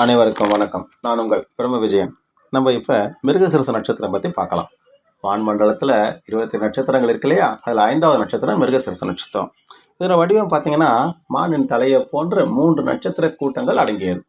அனைவருக்கும் வணக்கம். நான் உங்கள் பிரம்ம விஜயன். நம்ம இப்போ மிருகசிரச நட்சத்திரம் பற்றி பார்க்கலாம். வான்மண்டலத்தில் இருபத்தி நட்சத்திரங்கள் இருக்கு இல்லையா? அதில் ஐந்தாவது நட்சத்திரம் மிருகசிரச நட்சத்திரம். இதோட வடிவம் பார்த்தீங்கன்னா மானின் தலையை போன்ற மூன்று நட்சத்திர கூட்டங்கள் அடங்கியது.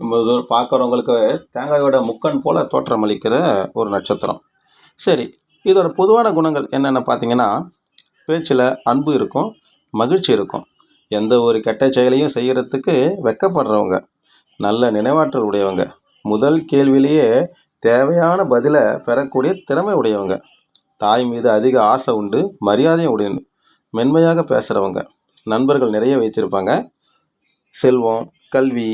இப்போது பார்க்குறவங்களுக்கு தேங்காயோட முக்கன் போல தோற்றமளிக்கிற ஒரு நட்சத்திரம். சரி இதோட பொதுவான குணங்கள் என்னென்ன பார்த்தீங்கன்னா பேச்சில் அன்பு இருக்கும் மகிழ்ச்சி இருக்கும். எந்த ஒரு கெட்ட செயலையும் செய்கிறதுக்கு வெக்கப்படுறவங்க நல்ல நினைவாற்றல் உடையவங்க. முதல் கேள்வியிலேயே தேவையான பதிலை பெறக்கூடிய திறமை உடையவங்க. தாய் மீது அதிக ஆசை உண்டு மரியாதையும் உடையது மென்மையாக பேசுகிறவங்க நண்பர்கள் நிறைய வைத்திருப்பாங்க. செல்வம் கல்வி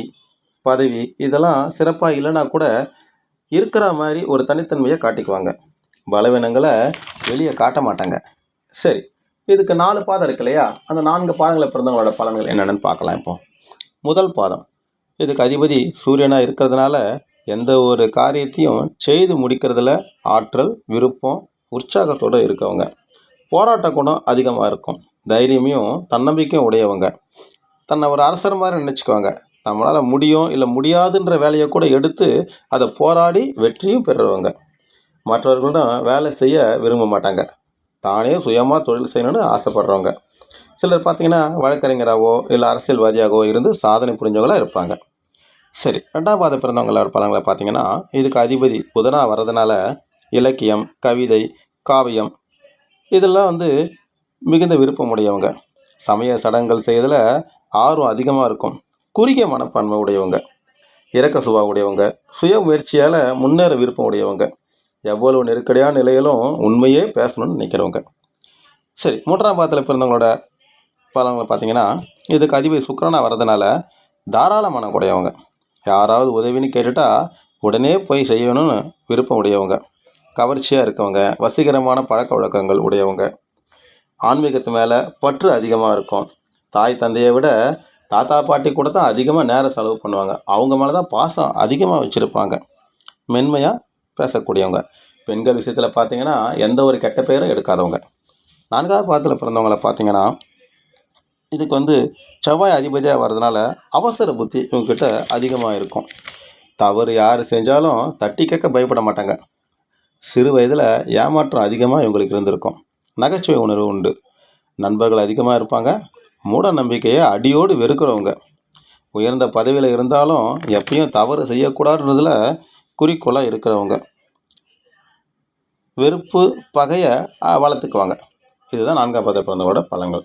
பதவி இதெல்லாம் சிறப்பாக இல்லைன்னா கூட இருக்கிற மாதிரி ஒரு தனித்தன்மையை காட்டிக்குவாங்க. பலவீனங்களை வெளியே காட்ட மாட்டாங்க. சரி இதுக்கு நாலு பாதம் இருக்கு இல்லையா? அந்த நான்கு பாதங்களை பிறந்தவங்களோட பலன்கள் என்னென்னு பார்க்கலாம் இப்போ. முதல் பாதம். இதுக்கு அதிபதி சூரியனாக இருக்கிறதுனால எந்த ஒரு காரியத்தையும் செய்து முடிக்கிறதுல ஆற்றல் விருப்பம் உற்சாகத்தோடு இருக்கவங்க. போராட்ட குணம் அதிகமாக இருக்கும். தைரியமையும் தன்னம்பிக்கையும் உடையவங்க. தன்னை ஒரு அரசர் மாதிரி நினச்சிக்குவாங்க. நம்மளால் முடியும் இல்லை முடியாதுன்ற வேலையை கூட எடுத்து அதை போராடி வெற்றியும் பெறுறவங்க. மற்றவர்களிடம் வேலை செய்ய விரும்ப மாட்டாங்க. தானே சுயமாக தொழில் செய்யணும்னு ஆசைப்படுறவங்க. சிலர் பார்த்திங்கன்னா வழக்கறிஞராகவோ இல்லை அரசியல்வாதியாகவோ இருந்து சாதனை புரிஞ்சவங்களாக இருப்பாங்க. சரி ரெண்டாம் பாதை பிறந்தவங்களாக இருப்பாங்களா பார்த்தீங்கன்னா இதுக்கு அதிபதி புதனாக வர்றதுனால இலக்கியம் கவிதை காவியம் இதெல்லாம் வந்து மிகுந்த விருப்பம் உடையவங்க. சமய சடங்குகள் செய்யறதில் ஆர்வம் அதிகமாக இருக்கும். குறுகிய மனப்பான்மை உடையவங்க. இறக்க சுபா உடையவங்க. சுய முயற்சியால் முன்னேற விருப்பம் உடையவங்க. எவ்வளவு நெருக்கடியான நிலையிலும் உண்மையே பேசணும்னு நினைக்கிறவங்க. சரி மூன்றாம் பாதத்தில் பிறந்தவங்களோட பலன்களை பார்த்தீங்கன்னா இதுக்கு அதிபதி சுக்கரனாக வர்றதுனால தாராளமான உடையவங்க. யாராவது உதவின்னு கேட்டுட்டால் உடனே போய் செய்யணும்னு விருப்பம் உடையவங்க. கவர்ச்சியாக இருக்கவங்க வசீகரமான பழக்க வழக்கங்கள் உடையவங்க. ஆன்மீகத்து மேலே பற்று அதிகமாக இருக்கும். தாய் தந்தையை விட தாத்தா பாட்டி கூட தான் அதிகமாக நேரம் செலவு பண்ணுவாங்க. அவங்க மேலே தான் பாசம் அதிகமாக வச்சுருப்பாங்க. மென்மையாக பேசக்கூடியவங்க. பெண்கள் விஷயத்தில் பார்த்தீங்கன்னா எந்த ஒரு கெட்ட பெயரும் எடுக்காதவங்க. நான்காவது பாதத்தில் பிறந்தவங்களை பார்த்தீங்கன்னா இதுக்கு வந்து செவ்வாய் அதிபதியாக வர்றதுனால அவசர புத்தி இவங்கக்கிட்ட அதிகமாக இருக்கும். தவறு யார் செஞ்சாலும் தட்டி கேட்க பயப்பட மாட்டாங்க. சிறு வயதில் ஏமாற்றம் அதிகமாக இவங்களுக்கு இருந்திருக்கும். நகைச்சுவை உணர்வு உண்டு. நண்பர்கள் அதிகமாக இருப்பாங்க. மூட நம்பிக்கையை அடியோடு வெறுக்கிறவங்க. உயர்ந்த பதவியில் இருந்தாலும் எப்பயும் தவறு செய்யக்கூடாதுன்றதில் குறிக்கோளாக இருக்கிறவங்க. வெறுப்பு பகையை வளர்த்துக்குவாங்க. இதுதான் நான்காம் பத பிறந்தவங்களோட பலங்கள்